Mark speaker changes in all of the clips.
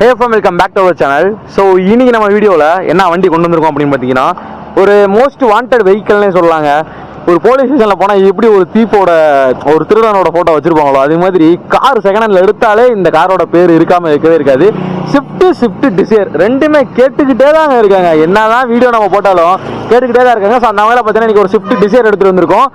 Speaker 1: Hey from welcome back to our channel so இன்றைக்கி நம்ம வீடியோவில் என்ன வண்டி கொண்டு வந்திருக்கோம் அப்படின்னு பார்த்தீங்கன்னா ஒரு மோஸ்ட் வாண்டட் வெஹிக்கல்னே சொல்லலாங்க. ஒரு போலீஸ் ஸ்டேஷனில் போனால் எப்படி ஒரு தீப்போட ஒரு திருடனோட ஃபோட்டோ வச்சுருப்பாங்களோ அது மாதிரி கார் செகண்ட் ஹேண்டில் எடுத்தாலே இந்த காரோட பேர் இருக்காமல் இருக்கவே இருக்காது. ஷிஃப்ட்டு ஸ்விஃப்ட் டிசைர் ரெண்டுமே கேட்டுக்கிட்டே தாங்க இருக்காங்க. என்னதான் வீடியோ நம்ம போட்டாலும் கேட்டுக்கிட்டே தான் இருக்காங்க. ஸோ அந்த வகையில் பார்த்தீங்கன்னா இன்னைக்கு ஒரு ஸ்விஃப்ட் டிசைர் எடுத்துகிட்டு வந்திருக்கோம்.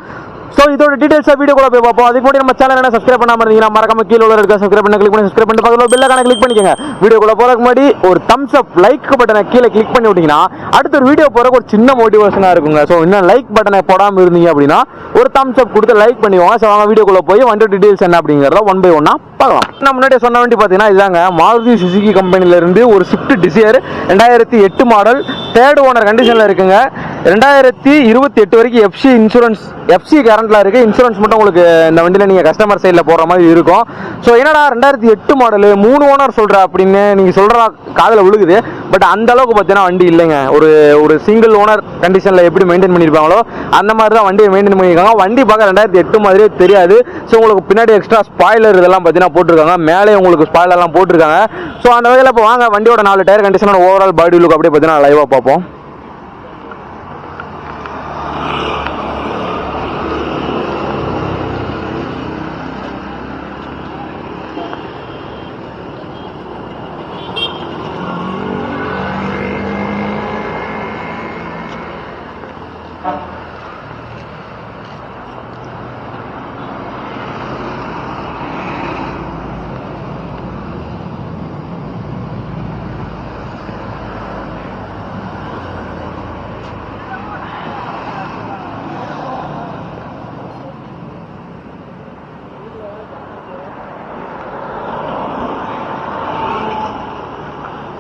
Speaker 1: ஸோ இதோட டீடைல்ஸாக வீடியோ கூட போய் பார்ப்போம். அதுக்கு முன்னாடி நம்ம சேனல் என்ன சப்ஸ்கிரைப் பண்ணாமல் இருந்தீங்கன்னா மறக்காம கீழே உள்ள இருக்க சப்ஸ்கிரைப் பண்ண கிளிக் பண்ணி சப்ஸ்கிரைப் பண்ணி பக்கத்தில் பெல் கிளிக் பண்ணிக்கோங்க. வீடியோ கூட போகிறதுக்கு முன்னாடி ஒரு தம்ஸ் அப் லைக் பட்டனை கீழே கிளிக் பண்ணி விட்டீங்கன்னா அடுத்த ஒரு வீடியோ போகிறக்கு ஒரு சின்ன மோட்டிவேஷனாக இருக்குங்க. ஸோ இன்னும் லைக் பட்டனை போடாமல் இருந்தீங்க அப்படின்னா ஒரு தம்ஸ் அப் கொடுத்து லைக் பண்ணிக்கோங்க. ஸோ அவங்க வீடியோக்குள்ள போய் வண்டி டீடைல்ஸ் என்ன அப்படிங்கிறத ஒன் பை ஒன்னாக பார்க்கலாம். நான் முன்னாடியே சொன்ன வண்டி பார்த்தீங்கன்னா இதாங்க மாருதி சுசுகி கம்பெனிலேருந்து ஒரு ஸ்விஃப்ட் டிசையர் ரெண்டாயிரத்தி எட்டு மாடல் தேர்ட் ஓனர் கண்டிஷனில் இருக்குங்க. ரெண்டாயிரத்தி இருபத்தி எட்டு வரைக்கும் எஃப்சி இன்சூரன்ஸ் எஃப்சி கரண்ட்ல இருக்கு இன்சூரன்ஸ் மட்டும் உங்களுக்கு இந்த வண்டியில் நீங்கள் கஸ்டமர் சைடில் போகிற மாதிரி இருக்கும். ஸோ என்னடா ரெண்டாயிரத்தி எட்டு மாடலு மூணு ஓனர் சொல்கிற அப்படின்னு நீங்கள் சொல்கிற காதில் விழுகுது. பட் அந்த அளவுக்கு பார்த்தீங்கன்னா வண்டி இல்லைங்க. ஒரு ஒரு சிங்கிள் ஓனர் கண்டிஷனில் எப்படி மெயின்டைன் பண்ணியிருப்பாங்களோ அந்த மாதிரி தான் வண்டியை மெயின்டைன் பண்ணியிருக்காங்க வண்டி பார்க்க ரெண்டாயிரத்தி எட்டு மாதிரியே தெரியாது. ஸோ உங்களுக்கு பின்னாடி எக்ஸ்ட்ரா ஸ்பாய்லர் இதெல்லாம் பார்த்தீங்கன்னா போட்டிருக்காங்க. மேலே உங்களுக்கு ஸ்பாய்லர்லாம் போட்டிருக்காங்க. ஸோ அந்த வகையில் இப்போ வாங்க. வண்டியோட நாலு டயர் கண்டிஷனோட ஓவரால் பாடி லுக் அப்படியே பார்த்தீங்கன்னா லைவாக பார்ப்போம்.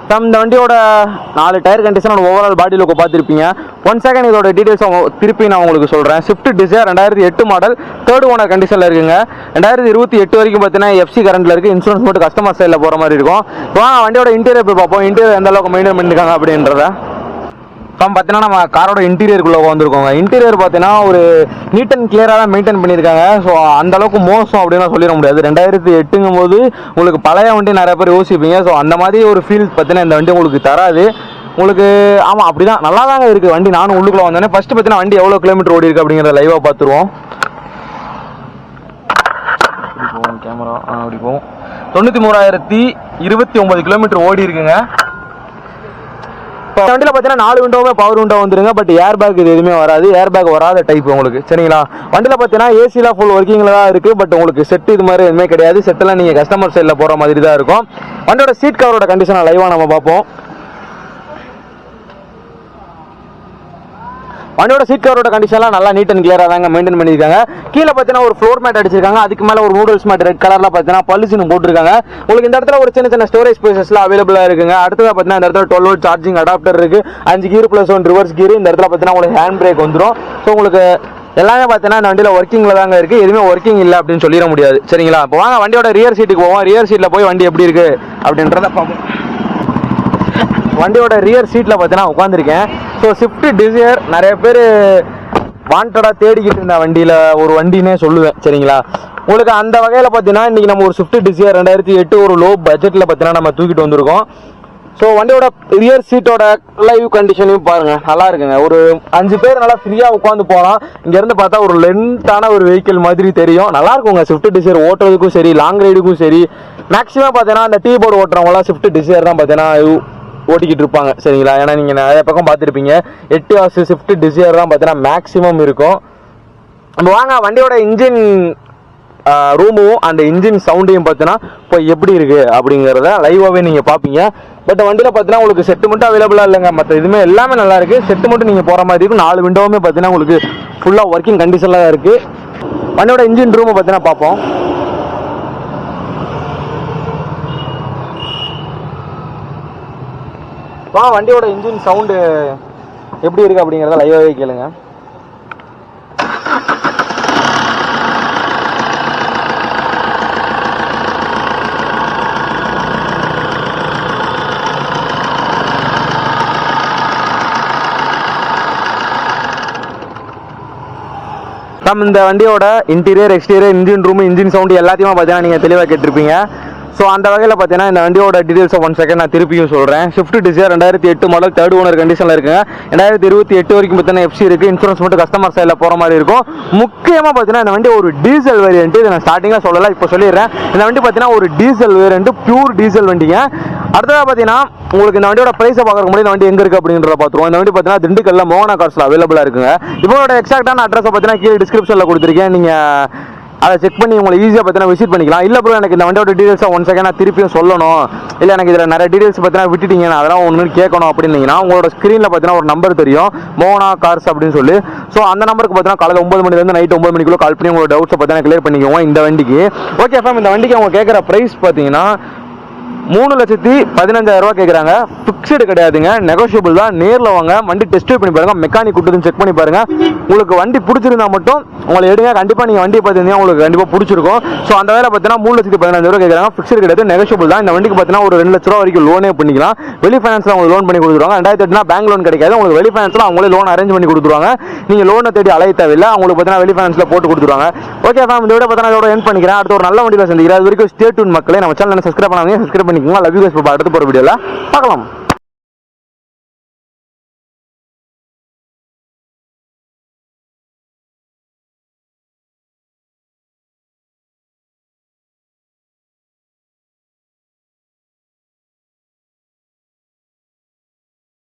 Speaker 1: தம் இந்த வண்டியோட நாலு டயர் கண்டிஷனோட ஓவரால் பாடி லுக்கை பார்த்துருப்பீங்க. ஒன் செகண்ட் இதோட டீட்டெயில்ஸ் திருப்பி நான் உங்களுக்கு சொல்கிறேன் ஸ்விஃப்ட் டிசைர் ரெண்டாயிரத்தி எட்டு மாடல் தேர்ட் ஓனர் கண்டிஷனில் இருக்குங்க. ரெண்டாயிரத்தி இருபத்தி எட்டு வரைக்கும் பார்த்தீங்கன்னா எஃப்சி கரண்டில் இருக்குது இன்சூரன்ஸ் மட்டும் கஸ்டமர் சைடில் போகிற மாதிரி இருக்கும். இப்போ வண்டியோட இன்டீரியர் போய் பார்ப்போம்? இன்டீரியர் எந்த அளவுக்கு மெயின்டைன் பண்ணியிருக்காங்க அப்படின்றத. இப்போ பார்த்தீங்கன்னா நம்ம காரோட இன்டீரியருக்குள்ளே வந்திருக்கோங்க இன்டீரியர் பார்த்தீங்கன்னா ஒரு நீட் அண்ட் கிளியராக தான் மெயின்டைன் பண்ணியிருக்காங்க. ஸோ அந்த அளவுக்கு மோசம் அப்படின்னு சொல்லிட முடியாது. ரெண்டாயிரத்தி எட்டுங்கும் போது உங்களுக்கு பழைய வண்டி நிறைய பேர் யோசிப்பீங்க. ஸோ அந்த மாதிரி ஒரு ஃபீல் பார்த்தீங்கன்னா இந்த வண்டி உங்களுக்கு தராது. உங்களுக்கு ஆமாம் அப்படி தான் நல்லா தாங்க இருக்குது வண்டி. நானும் உள்ளுக்குள்ளே வந்தோடனே ஃபஸ்ட்டு பார்த்தீங்கன்னா வண்டி எவ்வளோ கிலோமீட்டர் ஓடி இருக்குது அப்படிங்கிறத லைவாக பார்த்துருவோம் கேமரா அப்படி போவோம் தொண்ணூற்றி மூணாயிரத்தி இருபத்தி ஒம்பது கிலோமீட்டர் ஓடி இருக்குங்க. இப்போ வண்டியில் பார்த்தீங்கன்னா நாலு விண்டோவுமே பவர் விண்டோ வந்துருங்க. பட் ஏர் பேக் இது எதுவுமே வராது. ஏர் பேக் வராத டைப் உங்களுக்கு. சரிங்களா? வண்டியில் பார்த்தீங்கன்னா ஏசிலாம் ஃபுல் ஒர்க்கிங்கில் தான் இருக்குது பட் உங்களுக்கு செட் இது மாதிரி எதுவுமே கிடையாது. செட்டெல்லாம் நீங்கள் கஸ்டமர் சைடில் போகிற மாதிரி தான் இருக்கும். வண்டியோட சீட் கவரோட கண்டிஷனை லைவாக நம்ம பார்ப்போம். வண்டியோட சீட் கவரோட கண்டிஷன்லாம் நல்லா நீட் அண்ட் கிளியராக தாங்க மெயின்டைன் பண்ணியிருக்காங்க. கீழே பார்த்தீங்கன்னா ஒரு ஃப்ளோர் மேட் அடிச்சிருக்காங்க. அதுக்கு மேலே ஒரு நூடுல்ஸ் மேட் ரெட் கலரில் பார்த்தீங்கன்னா பல்லுசின்னு போட்டிருக்காங்க. உங்களுக்கு இந்த இடத்துல ஒரு சின்ன சின்ன ஸ்டோரேஜ் ஸ்பேசஸ்லாம் அவைலபிளாக இருக்குங்க. அடுத்ததாக பார்த்தீங்கன்னா இந்த இடத்துல டுவெல் வோல்ட் சார்ஜிங் அடாப்டர் இருக்குது அஞ்சு gear plus one reverse gear இந்த இடத்துல பார்த்தீங்கன்னா உங்களுக்கு ஹேண்ட் பிரேக் வந்துடும் ஸோ உங்களுக்கு எல்லாமே பார்த்தீங்கன்னா இந்த வண்டியில் ஒர்க்கிங்கில் தாங்க இருக்குது எதுவுமே ஒர்க்கிங் இல்லை அப்படின்னு சொல்லிட முடியாது. சரிங்களா? இப்போ வாங்க வண்டியோட ரியர் சீட்டுக்கு போவோம். ரியர் சீட்டில் போய் வண்டி எப்படி இருக்குது அப்படின்றத பார்ப்போம். வண்டியோட ரியர் சீட்டில் பார்த்தீங்கன்னா உட்காந்துருக்கேன் ஸோ ஸ்விஃப்ட் டிசையர் நிறைய பேர் வாண்டடாக தேடிக்கிட்டு இருந்த வண்டியில் ஒரு வண்டினே சொல்லுவேன் சரிங்களா? உங்களுக்கு அந்த வகையில் பார்த்தீங்கன்னா இன்றைக்கி நம்ம ஒரு ஸ்விஃப்ட் டிசையர் ரெண்டாயிரத்தி எட்டு ஒரு லோ பட்ஜெட்டில் பார்த்தீங்கன்னா நம்ம தூக்கிட்டு வந்திருக்கோம். ஸோ வண்டியோட ரியர் சீட்டோட லைவ் கண்டிஷனையும் பாருங்கள் நல்லா இருக்குங்க. ஒரு அஞ்சு பேர் நல்லா ஃப்ரீயாக உட்காந்து போகலாம். இங்கேருந்து பார்த்தா ஒரு லென்த்தான ஒரு வெஹிக்கிள் மாதிரி தெரியும். நல்லா இருக்குங்க ஸ்விஃப்ட் டிசைர் ஓட்டுறதுக்கும் சரி லாங் ரைடுக்கும் சரி. மேக்ஸிமம் பார்த்தீங்கன்னா அந்த டீ போர்டு ஓட்டுறவங்களாம் ஸ்விஃப்ட் டிசைர் தான் பார்த்தீங்கன்னா ஓட்டிக்கிட்டு இருப்பாங்க சரிங்களா? ஏன்னா நீங்கள் நிறைய பக்கம் பார்த்துருப்பீங்க. எட்டு ஹார்ஸ் ஷிஃப்ட் டிசைர் தான் பார்த்தீங்கன்னா மேக்ஸிமம் இருக்கும். நம்ம வாங்க வண்டியோட இன்ஜின் ரூமும் அந்த இன்ஜின் சவுண்டையும் பார்த்தீங்கன்னா இப்போ எப்படி இருக்குது அப்படிங்கிறத லைவாகவே நீங்கள் பார்ப்பீங்க. பட் வண்டியில் பார்த்தீங்கன்னா உங்களுக்கு செட்டு மட்டும் அவைலபிளாக இல்லைங்க. மற்ற இதுவுமே எல்லாமே நல்லா இருக்குது செட்டு மட்டும் நீங்கள் போகிற மாதிரி இருக்கும். நாலு விண்டோவுமே பார்த்தீங்கன்னா உங்களுக்கு ஃபுல்லாக ஒர்க்கிங் கண்டிஷனில் தான் இருக்குது வண்டியோட இன்ஜின் ரூமை பார்த்தீங்கன்னா பார்ப்போம். வா வண்டியோட இன்ஜின் சவுண்டு எப்படி இருக்கு அப்படிங்கிறத லைவாகவே கேளுங்க. நம்ம இந்த வண்டியோட interior exterior engine room engine sound எல்லாத்தையுமே பார்த்தீங்கன்னா நீங்கள் தெளிவாக கேட்டிருப்பீங்க. ஸோ அந்த வகையில் பார்த்தீங்கன்னா இந்த வண்டியோட டீட்டெயில்ஸை ஒன் செகண்ட் நான் திருப்பியும் சொல்கிறேன் ஸ்விஃப்ட் டிசைர் ரெண்டாயிரத்தி எட்டு மாடல் தேர்ட் ஓனர் கண்டிஷனில் இருக்குங்க. ரெண்டாயிரத்தி இருபத்தி எட்டு வரைக்கும் பார்த்தீங்கன்னா எஃப்சி இருக்குது இன்சூரன்ஸ் மட்டும் கஸ்டமர் சைடில் போகிற மாதிரி இருக்கும். முக்கியமாக பார்த்தீங்கன்னா இந்த வண்டி ஒரு டீசல் வேரியன்ட் இதை நான் ஸ்டார்டிங்காக சொல்லலை இப்போ சொல்லிடுறேன். இந்த வண்டி பார்த்தீங்கன்னா ஒரு டீசல் வேரியன்ட் பியூர் டீசல் வண்டிங்க. அடுத்ததாக பார்த்தீங்கன்னா உங்களுக்கு இந்த வண்டியோட ப்ரைஸை பார்க்குற முடியும் இந்த வண்டி எங்கே இருக்குது அப்படின்றத பார்த்துருவோம் இந்த வண்டி பார்த்தீங்கன்னா திண்டுக்கல்ல மோகனா கார்ஸில் அவைலபிளாக இருக்குங்க. இவங்களோட எக்ஸாக்டான அட்ரஸை பார்த்தீங்கன்னா கீழே டிஸ்கிரிப்ஷனில் கொடுத்துருக்கேன். நீங்கள் அதை செக் பண்ணி உங்களை ஈஸியாக பார்த்தீங்கன்னா விசிட் பண்ணிக்கலாம். இல்லை ப்ரோ எனக்கு இந்த வண்டியோட டீடைல்ஸை ஒன் செகண்ட் நான் திருப்பியும் சொல்லணும். இல்லை எனக்கு இதில் நிறைய டீடைல்ஸ் பார்த்தீங்கன்னா விட்டுட்டீங்க அதெல்லாம் ஒன்று கேட்கணும் அப்படின்னீங்கன்னா உங்களோட ஸ்க்ரீனில் பார்த்தீங்கன்னா ஒரு நம்பர் தெரியும். மோனா கார்ஸ் அப்படின்னு சொல்லி. ஸோ அந்த நம்பருக்கு பார்த்தீங்கன்னா காலையில் ஒம்பது மணிலேருந்து நைட் ஒம்பது மணிக்குள்ளே கால் பண்ணி உங்களோட டவுட்ஸை பார்த்தீங்கன்னா கிளியர் பண்ணிக்கோங்க இந்த வண்டிக்கு. ஓகே ஃபேம் இந்த வண்டிக்கு அவங்க கேட்குற ப்ரைஸ் பார்த்தீங்கன்னா மூணு லட்சத்தி பதினஞ்சாயிரம் ரூபா கேட்குறாங்க. ஃபிக்ஸ்டு கிடையாதுங்க. நெகோஷியபிள் தான். நேரில் வாங்க. வண்டி டெஸ்ட் பண்ணி பாருங்கள் மெக்கானிக் கூட்டு செக் பண்ணி பாருங்கள் உங்களுக்கு வண்டி பிடிச்சிருந்தா மட்டும் உங்களை எடுங்க. கண்டிப்பாக நீங்கள் வண்டி பார்த்துருந்தீங்க உங்களுக்கு கண்டிப்பாக பிடிச்சிருக்கும். ஸோ அந்த வேலை பார்த்தீங்கன்னா மூணு லட்சத்தி பதினஞ்சு ரூபா கேட்குறாங்க. ஃபிக்ஸ்டு கிடையாது நெகஷியபிள் தான். இந்த வண்டிக்கு பார்த்தீங்கன்னா ஒரு ரெண்டு லட்ச ரூபா வரைக்கும் லோனே பண்ணிக்கலாம். வெளி ஃபைனான்ஸில் உங்களுக்கு லோன் பண்ணி கொடுத்துருவாங்க. ரெண்டாயிரத்தி எட்டுனா பேங்க் லோன் கிடைக்காது. உங்களுக்கு வெளி ஃபைனான்ஸில் அவங்களே லோன் அரேஞ்ச் பண்ணி கொடுத்துருவாங்க. நீங்கள் லோனை தேடி அலைய தேவையில்லை. அவங்களுக்கு பார்த்தீங்கன்னா வெளி ஃபைனான்ஸில் போட்டு கொடுத்துருவாங்க. ஓகே ஃபேம் இந்த விட பார்த்தீங்கன்னா இதோட என் பண்ணிக்கிறேன். அடுத்த ஒரு நல்ல வண்டியில் சந்திக்கிறேன். அது வரைக்கும் ஸ்டே டூன் மக்களே. நம்ம சேனல் சப்ஸ்கிரைப் பண்ணாங்க சப்ஸ்கிரைப் பண்ணிக்கோங்க. லவ் யூ அடுத்து போகிற வீடியோவில் பார்க்கலாம்.